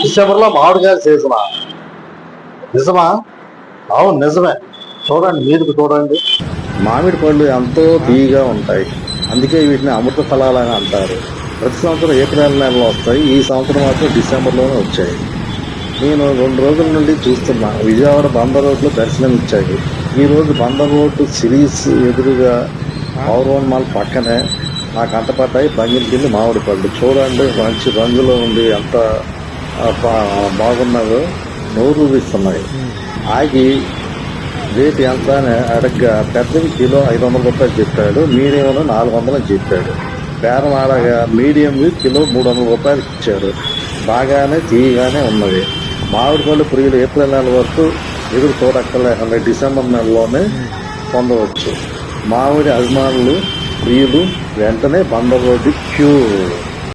డిసెంబర్లో మామిడికాయలు సీజనా నిజమా? అవును నిజమే. చూడండి మీదకి చూడండి. మామిడి పళ్ళు ఎంతో తీయగా ఉంటాయి. అందుకే వీటిని అమృత ఫలాలని అంటారు. ప్రతి సంవత్సరం ఏప్రిల్ నెలలో వస్తాయి. ఈ సంవత్సరం మాత్రం డిసెంబర్లోనే వచ్చాయి. నేను రెండు రోజుల నుండి చూస్తున్నా. విజయవాడ బందర్ రోడ్లో దర్శనం ఇచ్చాయి ఈ రోజు బందర్ రోడ్డు సిరీస్ ఎదురుగా పౌరవన్ మాల్ పక్కనే. నాకు అంటపడ్డాయి బంగిలిగిల్లి మామిడి పళ్ళు చూడండి మంచి రంగులో ఉండి ఎంత ఆ, నోరు ఊరిస్తున్నాయి ఆగి రేటు ఎంత అని అడగ్గా పెద్దవి కిలో ఐదు వందల రూపాయలు చెప్పాడు మీడియం నాలుగు వందలు చెప్పాడు. బేరం ఆడగా మీడియంవి కిలో మూడు వందల రూపాయలు ఇచ్చాడు. బాగానే తీయగానే ఉన్నది. మామిడి పళ్ళు ప్రియులు ఏప్రిల్ నెల వరకు ఎదురు చూడక్కర్లేకుండా డిసెంబర్ నెలలోనే పొందవచ్చు. మామిడి అభిమానులు ప్రియులు వెంటనే బందర్ రోడ్డు క్యూ